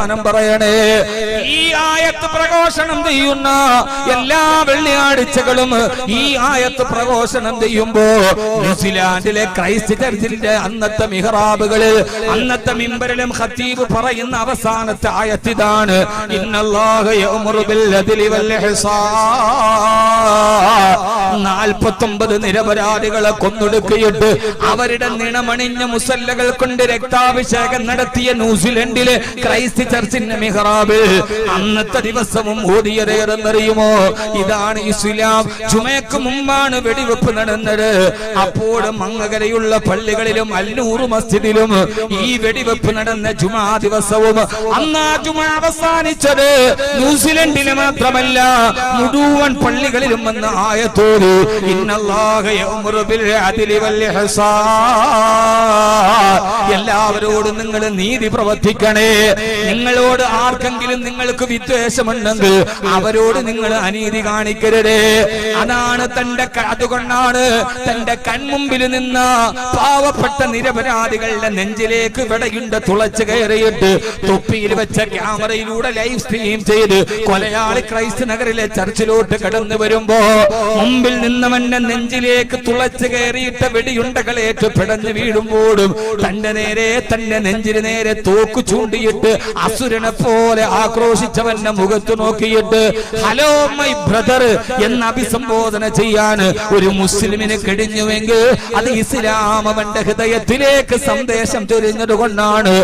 വർത്തമാനം പറയണേ. ഈ ആയത്ത് പ്രഘോഷണം ചെയ്യുന്ന എല്ലാ വെള്ളിയാഴ്ചകളും ഈ ആയത്ത് പ്രഘോഷണം ചെയ്യുമ്പോ ന്യൂസിലാൻഡിലെ ക്രൈസ്റ്റ് ചർച്ചിന്റെ അന്നത്തെ മിഹ്റാബുകളിൽ അന്നത്തെ മിമ്പരിലും ഖത്തീബ് പറയുന്ന അവസാനത്തെ ആയത്തിതാണ്. നാൽപ്പത്തൊമ്പത് നിരപരാധികളെ കൊന്നൊടുക്കിയിട്ട് അവരുടെ നിണമണിഞ്ഞ മുസല്ലകൾ കൊണ്ട് രക്താഭിഷേകം നടത്തിയ ന്യൂസിലൻഡിലെ ക്രൈസ്റ്റ് ചർച്ചിന്റെ മിഹ്റാബിൽ അന്നത്തെ ദിവസവും ഓടിയതേറെന്നറിയുമോ ഇതാണ് ഇസ്ലാം. ചുമയ്ക്ക് മുമ്പാണ് വെടിവെപ്പ് നടന്നത്. അപ്പോഴും മങ്ങകരയുള്ള പള്ളികളിലും അല്ലൂറു മസ്ജിദിലും ഈ വെടിവെപ്പ് നടന്ന ജുമാ ദിവസവും അന്നാ ജുമാ അവസാനിച്ചത്. ന്യൂസിലൻഡിന് മാത്രമല്ല മുഴുവൻ പള്ളികളിലും വന്ന ആയത്തോട് എല്ലാവരോടും നിങ്ങൾ നീതി പ്രവർത്തിക്കണേ. നിങ്ങളോട് ആർക്കെങ്കിലും നിങ്ങൾക്ക് വിദ്വേഷമുണ്ടെങ്കിൽ അവരോട് നിങ്ങൾ അനീതി കാണിക്കരുത്. അതാണ് തന്റെ അതുകൊണ്ടാണ് തന്റെ കൺമുമ്പിൽ നിന്ന് പാവപ്പെട്ട നിരപരാധികളുടെ നെഞ്ചിലേക്ക് വിടയുണ്ട് തുളച്ചു കയറിയിട്ട് തൊപ്പിയിൽ വെച്ച ക്യാമറയിലൂടെ ലൈവ് സ്ട്രീം ചെയ്ത് കൊലയാളി ക്രൈസ്റ്റ് നഗറിലെ ചർച്ചിലോട്ട് കടന്നു വരുമ്പോ മുമ്പിൽ നിന്നവന്റെ നെഞ്ചിലേക്ക് തുളച്ചു കയറിയിട്ട് വെടിയുണ്ടകളേറ്റ് പിടഞ്ഞു വീഴുമ്പോഴും തന്റെ നേരെ തന്റെ നെഞ്ചിന് നേരെ തോക്ക് ചൂണ്ടിയിട്ട് അസുരനെ പോലെ ആക്രോശിച്ചവന്റെ മുഖത്ത് നോക്കിയിട്ട് ഹലോ മൈ ബ്രദർ എന്ന് അഭിസംബോധന ചെയ്യാൻ ഒരു മുസ്ലിമിന് കഴിഞ്ഞുവെങ്കിൽ അത് ഇസ്ലാം അവന്റെ ഹൃദയത്തിലേക്ക് സന്ദേശം ചൊരിഞ്ഞത് കൊണ്ടാണ്.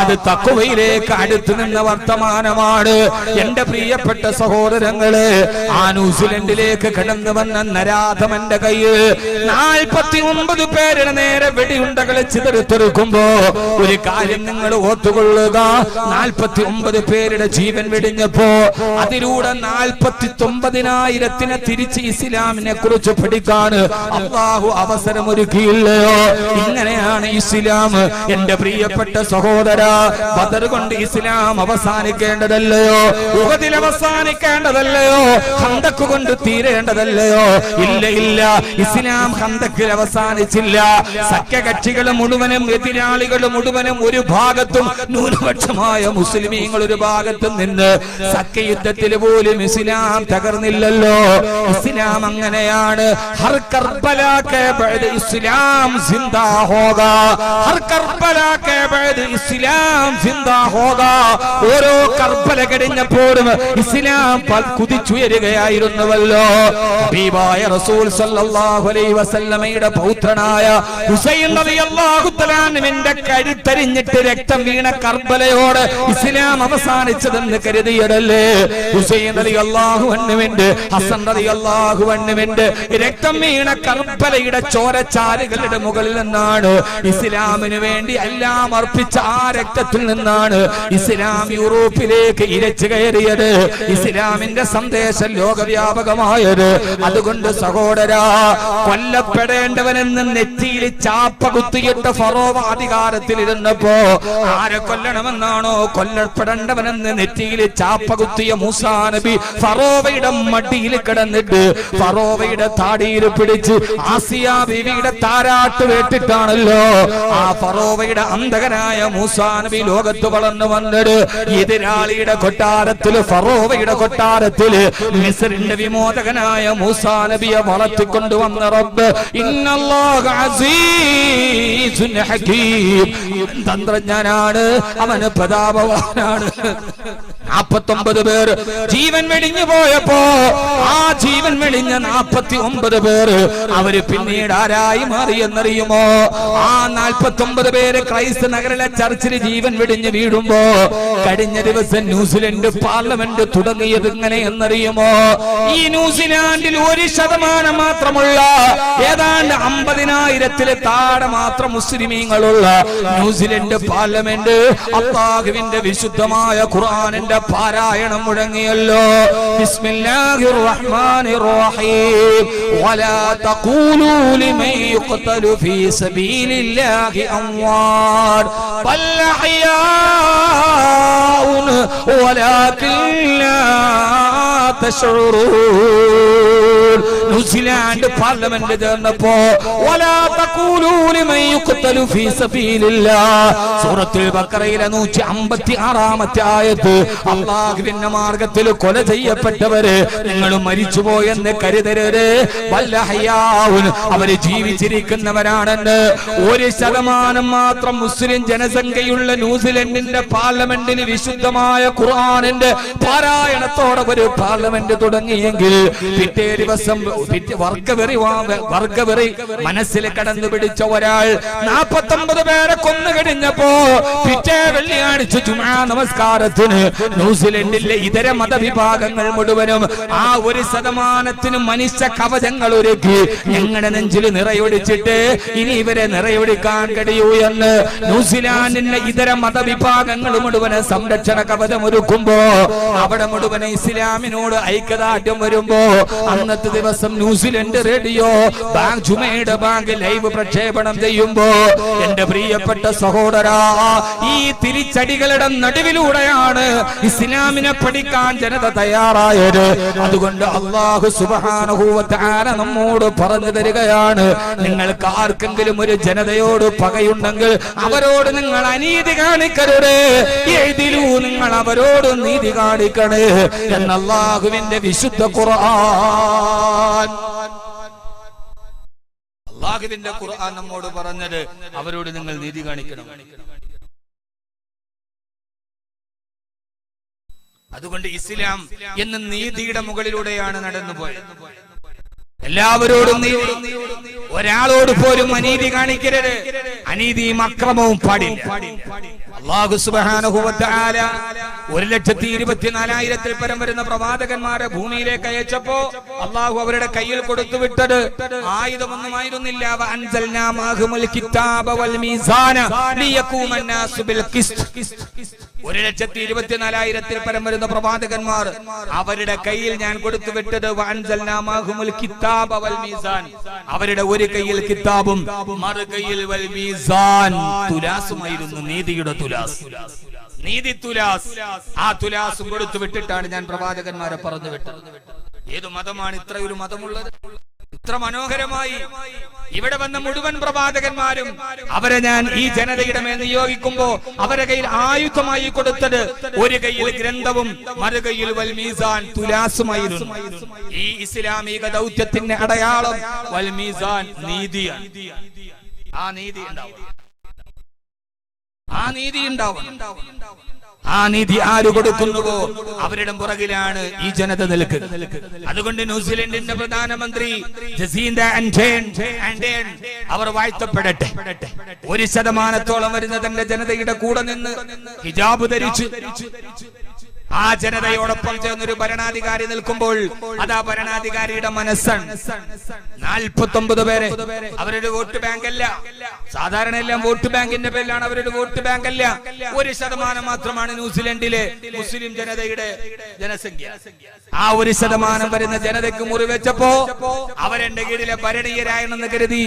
അത് തക്കുവയിലേക്ക് അടുത്തു നിന്ന വർത്തമാനമാണ്. എന്റെ പ്രിയപ്പെട്ട സഹോദരങ്ങൾ ആ ന്യൂസിലൻഡിലേക്ക് കടന്നു വന്ന നരാധമന്റെ കയ്യിൽ നാൽപ്പത്തി ഒമ്പത് പേരുടെ നേരെ വെടിയുണ്ടകളെ ചിതറിത്തെറുക്കുമ്പോ ഒരു കാര്യം നിങ്ങൾ ഓർത്തുകൊള്ളുക. നാൽപ്പത്തി ഒമ്പത് പേരുടെ ജീവൻ വെടിഞ്ഞപ്പോ അതിലൂടെ നാൽപ്പത്തി ഒമ്പതിനായിരത്തിനെ തിരിച്ച് ഇസ്ലാമിനെ കുറിച്ച് പഠിക്കാൻ അള്ളാഹു അവസരമൊരുക്കിയില്ലയോ ഇങ്ങനെയാണ് ഇസ്ലാം. എന്റെ പ്രിയപ്പെട്ട സഹോദര ബദർ കൊണ്ട് ഇസ്ലാം അവസാനിക്കേണ്ടതല്ലയോ? ഉഹദിൽ അവസാനിക്കേണ്ടതല്ലയോ? ഹന്തക്ക് കൊണ്ട് തീരേണ്ടതല്ലയോ? ഇല്ല ഇല്ല. ഇസ്ലാം ഹന്തക്കിൽ അവസാനിച്ചില്ല. സഖ്യകക്ഷികൾ മുഴുവനും എതിരാളികൾ മുഴുവനും ഒരു ഭാഗത്തും ന്യൂനപക്ഷമായ മുസ്ലിമീങ്ങൾ ഒരു ഭാഗത്തും നിന്ന് സഖ്യയുദ്ധത്തിൽ പോലും ഇസ്ലാം തകർന്നില്ലല്ലോ. ഇസ്ലാം അങ്ങനെയാണ്. ഹർ കർബല ഇസ്ലാം സിന്ദാ ഹോഗാ. ഹർ കർബല ഇസ്ലാം സിന്ദാ ഹോഗാ. ഓരോ കർബല കഴിഞ്ഞപ്പോഴും ഇസ്ലാം കുതിച്ചുയരുകയായിരുന്നുവല്ലോ. റസൂൽ സല്ലല്ലാഹു അലൈഹി വസല്ലമയുടെ പൗത്രനായ ഹുസൈൻ റളിയല്ലാഹു തആലാന്റെ കരുത്തരിഞ്ഞിട്ട് രക്തം വീണ കർബലയോട് ഇസ്ലാം അവസാനിച്ചതെന്ന് കരുതിയിടല്ലേ? ഹുസൈൻ അലി അള്ളാഹു വണ്ണുമെന്റ് ഹസൻ അലി അള്ളാഹു വണ്ണുമെന്റ് രക്തം വീണ കർബലയുടെ ചോരച്ചാലുകളുടെ മുകളിൽ നിന്നാണ് ഇസ്ലാമിന് വേണ്ടി എല്ലാം അർപ്പിച്ച ആ രക്തത്തിൽ നിന്നാണ് ഇസ്ലാം യൂറോപ്പിലേക്ക് ഇരച്ചു കയറിയത്. ഇസ്ലാമിന്റെ സന്ദേശം ലോകവ്യാപകമായത്. അതുകൊണ്ട് സഹോദര കൊല്ലപ്പെടേണ്ടവനെന്ന് നെറ്റിയിൽ ചാപ്പ കുത്തിയിട്ട് ഫറോവ അധികാരത്തിലിരുന്നപ്പോ ആരെ കൊല്ലണമെന്നാണോ കൊല്ലപ്പെടേണ്ടവനെന്ന് നെറ്റിയിൽ ചാപ്പ കുത്തിയ മൂസാ നബി ഫറോവയുടെ മടിയിൽ കിടന്നിട്ട് ഫറോവയുടെ താടിയിൽ പിടിച്ച് ആസിയ ബീവിയുടെ താരാട്ട് വേട്ടിട്ടാണല്ലോ ആ ഫറോവയുടെ അന്തകനായ മൂസാ നബി ലോകത്ത് വളർന്നു വന്നിട്ട് എതിരാളിയുടെ കൊട്ടാരത്തിൽ ഫറോവയുടെ കൊട്ടാരത്തിൽ മിസറിന്റെ വിമോചകനായ മൂസാ നബിയെ വളർത്തിക്കൊണ്ടുവന്ന റബ്ബ് ഇന്നല്ലാഹു അസീസുൻ തന്ത്രജ്ഞനാണ്. അവന് പ്രതാപവാനാണ്. നാപ്പത്തൊമ്പത് പേർ ജീവൻ വെടിഞ്ഞു പോയപ്പോ ആ ജീവൻ വെടിഞ്ഞ നാപ്പത്തി ഒമ്പത് പേർ അവർ പിന്നീട് ആരായി മാറി മാറിയെന്നറിയുമോ ആ നാൽപ്പത്തി ഒമ്പത് പേര് ക്രൈസ്ത നഗരിലെ ചർച്ചിൽ ജീവൻ വെടിഞ്ഞ് വീഴുമ്പോ കഴിഞ്ഞ ദിവസം ന്യൂസിലൻഡ് പാർലമെന്റ് തുടങ്ങിയത് എങ്ങനെ എന്നറിയുമോ? ഈ ന്യൂസിലാൻഡിൽ ഒരു ശതമാനം മാത്രമുള്ള ഏതാണ്ട് അമ്പതിനായിരത്തിലെ താഴെ മാത്രം മുസ്ലിമീങ്ങളുള്ള ന്യൂസിലൻഡ് പാർലമെന്റ് അള്ളാഹുവിന്റെ വിശുദ്ധമായ ഖുറാനിന്റെ പാരായണം മുഴങ്ങിയല്ലോ. ബിസ്മില്ലാഹിർ റഹ്മാനിർ റഹീം വലാ തഖൂലൂ ലിമൻ യുഖ്തലു ഫീ അംവാർ. ബൽ അഹ്യാഉൻ വലാകിൻ ലാ തശഉറൂൻ ന്യൂസിലാൻഡ് പാർലമെന്റ് ചേർന്നപ്പോ സൂറത്തുൽ ബഖറയിലെ 156ാമത്തെ ആയത്ത് കൊല ചെയ്യപ്പെട്ടവര് നിങ്ങൾ മരിച്ചുപോയെന്ന് കരുതരുത്. വല്ല അവർ ജീവിച്ചിരിക്കുന്നവരാണെന്ന് ഒരു ശതമാനം മാത്രം മുസ്ലിം ജനസംഖ്യയുള്ള ന്യൂസിലൻഡിന്റെ പാർലമെന്റിന് വിശുദ്ധമായ ഖുർആാനിന്റെ പാരായണത്തോടെ ഒരു പാർലമെന്റ് തുടങ്ങിയെങ്കിൽ പിറ്റേ ദിവസം വർഗവെറി വർഗവെറി മനസ്സിൽ കടന്നു പിടിച്ച ഒരാൾ നാപ്പത്തൊമ്പത് പേരെ കൊന്നു കഴിഞ്ഞപ്പോ പിറ്റേ വെള്ളിയാഴ്ച ജുമാ നമസ്കാരത്തിന് ന്യൂസിലൻഡിലെ ഇതര മതവിഭാഗങ്ങൾ മുഴുവനും ആ ഒരു ശതമാനത്തിന് മനുഷ്യ കവചങ്ങൾ ഒരുക്കി ഞങ്ങളുടെ നെഞ്ചിൽ നിറയൊടിച്ചിട്ട് ഇനി ഇവരെ നിറയൊടിക്കാൻ കഴിയൂ എന്ന് ന്യൂസിലാൻഡിന്റെ ഇതര മതവിഭാഗങ്ങൾ മുഴുവൻ സംരക്ഷണ കവചം ഒരുക്കുമ്പോ അവിടെ മുഴുവൻ ഇസ്ലാമിനോട് ഐക്യദാർഢ്യം വരുമ്പോ അന്നത്തെ ദിവസം ന്യൂസിലൻഡ് റേഡിയോ ബാങ്ക് ജുമയുടെ ബാങ്ക് ലൈവ് പ്രക്ഷേപണം ചെയ്യുമ്പോ എന്റെ പ്രിയപ്പെട്ട സഹോദരാ ഈ തിരിച്ചടികളുടെ നടുവിലൂടെയാണ് ഇസ്ലാമിനെ പഠിക്കാൻ ജനത തയ്യാറായത്. അതുകൊണ്ട് അള്ളാഹു സുബാനുഭൂവത്താര നമ്മോട് പറഞ്ഞു തരികയാണ് നിങ്ങൾക്ക് ആർക്കെങ്കിലും ഒരു ജനതയോട് പകയുണ്ടെങ്കിൽ അവരോട് നിങ്ങൾ അനീതി കാണിക്കരുത്. എഴുതിലൂ നിങ്ങൾ അവരോട് നീതി കാണിക്കണേ. എന്ന് അള്ളാഹുവിന്റെ വിശുദ്ധ ഖുർആൻ. അള്ളാഹുവിന്റെ ഖുർആൻ നമ്മോട് പറഞ്ഞത് അവരോട് നിങ്ങൾ നീതി കാണിക്കണം. അതുകൊണ്ട് ഇസ്ലാം എന്ന നീതിയുടെ മുകളിലൂടെയാണ് നടന്നുപോയത് എല്ലാവരോടും ഒരാളോട് പോലും അനീതി കാണിക്കരുത്. അനീതിയും അക്രമവും പാടില്ല. അള്ളാഹു തആല ഒരു ലക്ഷത്തി ഇരുപത്തിനാലായിരത്തിൽ പരം വരുന്ന പ്രവാചകന്മാരെ ഭൂമിയിലേക്ക് അയച്ചപ്പോ അള്ളാഹു അവരുടെ കയ്യിൽ കൊടുത്തു വിട്ടത്. ആയുധമൊന്നുമായിരുന്നില്ല. ഒരു ലക്ഷത്തി ഇരുപത്തിനാലായിരത്തിൽ പരം വരുന്ന പ്രവാചകന്മാർ അവരുടെ കയ്യിൽ ഞാൻ കൊടുത്തു വിട്ടത്. അവരുടെ ഒരു കയ്യിൽ കിതാബും മറു കയ്യിൽ തുലാസുമായിരുന്നു നീതിയുടെ തുലാസ് നീതി തുലാസ്. ആ തുലാസും കൊടുത്തു വിട്ടിട്ടാണ് ഞാൻ പ്രവാചകന്മാരെ പറഞ്ഞു വിട്ടത്. ഏത് മതമാണ് ഇത്രയൊരു മതമുള്ളത്? ഇത്ര മനോഹരമായി ഇവിടെ വന്ന മുഴുവൻ പ്രവാചകന്മാരും അവരെ ഞാൻ ഈ ജനതയുടെ മേൽ നിയോഗിക്കുമ്പോ അവരെ കയ്യിൽ ആയുധമായി കൊടുത്തത് ഒരു കയ്യിൽ ഗ്രന്ഥവും മറുകയിൽ വൽമീസാൻ വൽ മീസാൻ തുലാസുമായിരുന്നു. ഈ ഇസ്ലാമിക ദൗത്യത്തിന്റെ അടയാളം വൽമീസാൻ നീതിയാണ്. ആ നീതി ഉണ്ടാവും ആ നീതി ഉണ്ടാവണം. ആ നീതി ആര് കൊടുക്കുന്നുവോ അവരുടെ പുറകിലാണ് ഈ ജനത നിൽക്കുന്നത്. അതുകൊണ്ട് ന്യൂസിലൻഡിന്റെ പ്രധാനമന്ത്രി ജസീന്ത അവർ വാഴ്ത്തപ്പെടട്ടെ. ഒരു ശതമാനത്തോളം വരുന്ന തന്റെ ജനതയുടെ കൂടെ നിന്ന് ഹിജാബ് ധരിച്ച് ആ ജനതയോടൊപ്പം ചേർന്നൊരു ഭരണാധികാരി നിൽക്കുമ്പോൾ അതാ ഭരണാധികാരിയുടെ മനസ്സാണ്. നാൽപ്പത്തി ഒമ്പത് പേരെ. അവരുടെ വോട്ട് ബാങ്ക് അല്ല സാധാരണ എല്ലാം വോട്ട് ബാങ്കിന്റെ പേരിലാണ് അവരുടെ വോട്ട് ബാങ്ക് അല്ല ഒരു ശതമാനം മാത്രമാണ് ന്യൂസിലൻഡിലെ മുസ്ലിം ജനതയുടെ ജനസംഖ്യ. ആ ഒരു ശതമാനം വരുന്ന ജനതയ്ക്ക് മുറിവെച്ചപ്പോ അവരെന്റെ കീഴിലെ ഭരണീയരായണെന്ന് കരുതി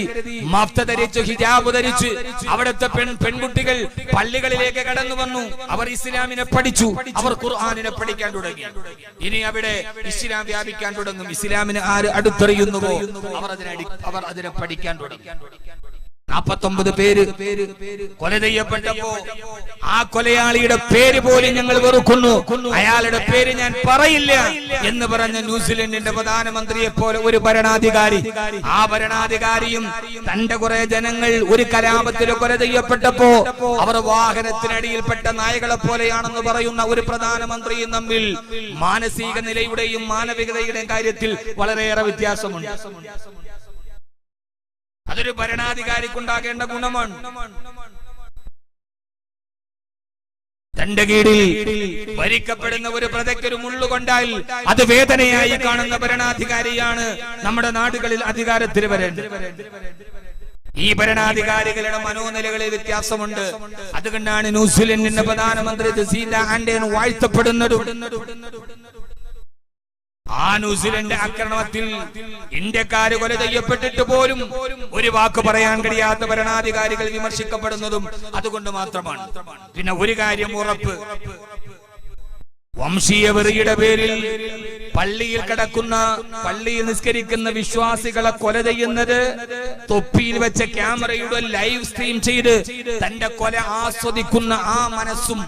മഫ്ത ധരിച്ചു ഹിജാബ് ധരിച്ച്. അവിടുത്തെ പെൺ പെൺകുട്ടികൾ പള്ളികളിലേക്ക് കടന്നു വന്നു. അവർ ഇസ്ലാമിനെ പഠിച്ചു. അവർ ഖുർആാനിനെ പഠിക്കാൻ തുടങ്ങി. ഇനി അവിടെ ഇസ്ലാം വ്യാപിക്കാൻ തുടങ്ങും. ഇസ്ലാമിന് ആര് അടുത്തറിയുന്നുവോ? അവർ അതിനെ അവർ അതിനെ പഠിക്കാൻ തുടങ്ങി. നാപ്പത്തൊമ്പത് പേര് കൊല ചെയ്യപ്പെട്ടപ്പോ ആ കൊലയാളിയുടെ പേര് പോലും ഞങ്ങൾ വെറുക്കുന്നു. അയാളുടെ പേര് ഞാൻ പറയില്ല എന്ന് പറഞ്ഞ ന്യൂസിലൻഡിന്റെ പ്രധാനമന്ത്രിയെ പോലെ ഒരു ഭരണാധികാരി. ആ ഭരണാധികാരിയും തന്റെ കുറെ ജനങ്ങൾ ഒരു കലാപത്തിൽ കൊല ചെയ്യപ്പെട്ടപ്പോ അവർ വാഹനത്തിനടിയിൽപ്പെട്ട നായകളെ പോലെയാണെന്ന് പറയുന്ന ഒരു പ്രധാനമന്ത്രിയും തമ്മിൽ മാനസിക നിലയുടെയും മാനവികതയുടെയും കാര്യത്തിൽ വളരെയേറെ വ്യത്യാസമുണ്ട്. അതൊരു ഭരണാധികാരിക്കുണ്ടാകേണ്ട ഗുണമാണ്. തന്റെ കീഴിൽ ഭരിക്കപ്പെടുന്ന ഒരു പ്രജയ്ക്ക് ഒരു മുള്ളുകൊണ്ടാൽ അത് വേദനയായി കാണുന്ന ഭരണാധികാരിയാണ് നമ്മുടെ നാടുകളിൽ അധികാരത്തിൽ വരേണ്ടത്. ഈ ഭരണാധികാരികളുടെ മനോനിലകളിൽ വ്യത്യാസമുണ്ട്. അതുകൊണ്ടാണ് ന്യൂസിലൻഡിന്റെ പ്രധാനമന്ത്രി വാഴ്ത്തപ്പെടുന്നതും. ആ ന്യൂസിലൻഡ് ആക്രമണത്തിൽ ഇന്ത്യക്കാര് കൊല ചെയ്യപ്പെട്ടിട്ട് പോലും ഒരു വാക്ക് പറയാൻ കഴിയാത്ത ഭരണാധികാരികൾ വിമർശിക്കപ്പെടുന്നതും അതുകൊണ്ട് മാത്രമാണ്. പിന്നെ ഒരു കാര്യം ഉറപ്പ്. വംശീയ വെറിയുടെ പേരിൽ പള്ളിയിൽ കിടക്കുന്ന പള്ളിയിൽ നിസ്കരിക്കുന്ന വിശ്വാസികളെ കൊല ചെയ്യുന്നത് തൊപ്പിയിൽ വെച്ച ക്യാമറയുടെ ലൈവ് സ്ട്രീം ചെയ്ത് തന്റെ കൊല ആസ്വദിക്കുന്ന ആ മനസ്സും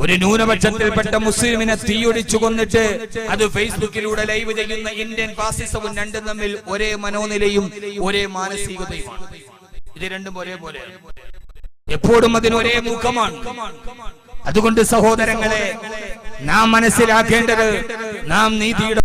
ഒരു ന്യൂനപക്ഷത്തിൽപ്പെട്ട മുസ്ലിമിനെ തീയൊടിച്ചു കൊന്നിട്ട് അത് ഫേസ്ബുക്കിലൂടെ ലൈവ് ചെയ്യുന്ന ഇന്ത്യൻ ഫാസിസവും രണ്ടും തമ്മിൽ ഒരേ മനോനിലയും ഒരേ മാനസികതയുമാണ്. ഇത് രണ്ടും ഒരേപോലെ. എപ്പോഴും അതിന് ഒരേ മുഖമാണ്. അതുകൊണ്ട് സഹോദരങ്ങളെ നാം മനസ്സിലാക്കേണ്ടത് നാം നീതിയുടെ